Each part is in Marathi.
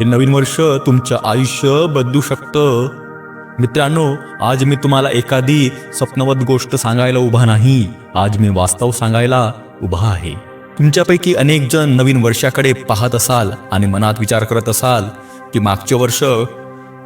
हे नवीन वर्ष तुमचं आयुष्य बदलू शकतं. मित्रांनो आज मी तुम्हाला एखादी स्वप्नवत गोष्ट सांगायला उभा नाही. आज मी वास्तव सांगायला उभा आहे. तुमच्यापैकी अनेक जण नवीन वर्षाकडे पाहत असाल आणि मनात विचार करत असाल की मागचे वर्ष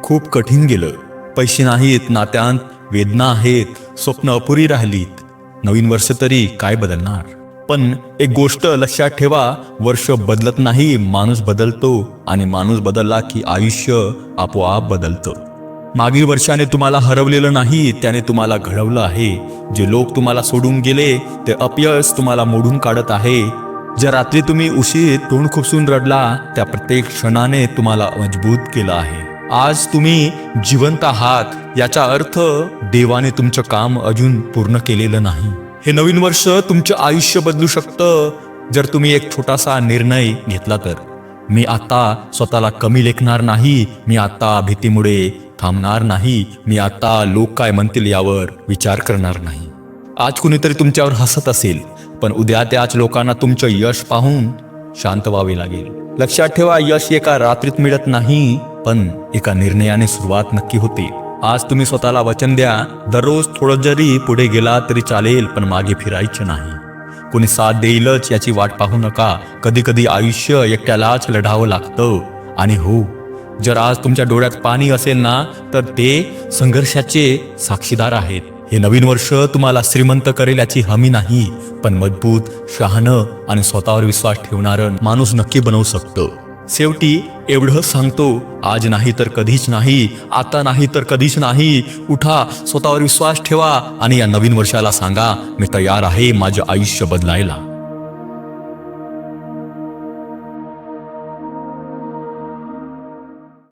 खूप कठीण गेलं. पैसे नाहीत नात्यांत वेदना आहेत स्वप्न अपुरी राहिलीत. नवीन वर्ष तरी काय बदलणार? पण एक गोष्ट लक्षात ठेवा वर्ष बदलत नाही माणूस बदलतो आणि माणूस बदलला की आयुष्य आपोआप बदलतं. मागील वर्षाने तुम्हाला हरवलेलं नाही त्याने तुम्हाला घडवलं आहे. जे लोक तुम्हाला सोडून गेले ते अपयश तुम्हाला मोडून काढत आहे. ज्या रात्री तुम्ही उशीर तोंड खुपसून रडला त्या प्रत्येक क्षणाने तुम्हाला मजबूत केलं आहे. आज तुम्ही जिवंत आहात याचा अर्थ देवाने तुमचं काम अजून पूर्ण केलेलं नाही. हे नवीन वर्ष तुमचं आयुष्य बदलू शकतं. जर तुम्ही एक छोटासा निर्णय घेतला तर. मी आता स्वतःला कमी लेखणार नाही मी आता भीतीमुळे थांबणार नाही मी आता लोक काय म्हणतील यावर विचार करणार नाही. आज कुणीतरी तुमच्यावर हसत असेल पण उद्या त्याच लोकांना तुमचं यश पाहून शांत व्हावे लागेल. लक्षात ठेवा यश एका रात्रीत मिळत नाही पण एका निर्णयाने सुरुवात नक्की होते. आज तुम्ही स्वतःला वचन द्या. दररोज थोडं जरी पुढे गेला तरी चालेल पण मागे फिरायचे नाही. कोणी साथ देईलच याची वाट पाहू नका. कधी कधी आयुष्य एकट्यालाच लढावं लागतं. आणि हो जर आज तुमच्या डोळ्यात पाणी असेल ना तर ते संघर्षाचे साक्षीदार आहेत. हे नवीन वर्ष तुम्हाला श्रीमंत करेल याची हमी नाही पण मजबूत शहाणं आणि स्वतःवर विश्वास ठेवणारं माणूस नक्की बनवू शकतं. शेवटी एवढं सांगतो आज नाही तर कधीच नाही आता नाही तर कधीच नाही. उठा स्वतःवर विश्वास ठेवा आणि या नवीन वर्षाला सांगा मी तयार आहे माझं आयुष्य बदलायला.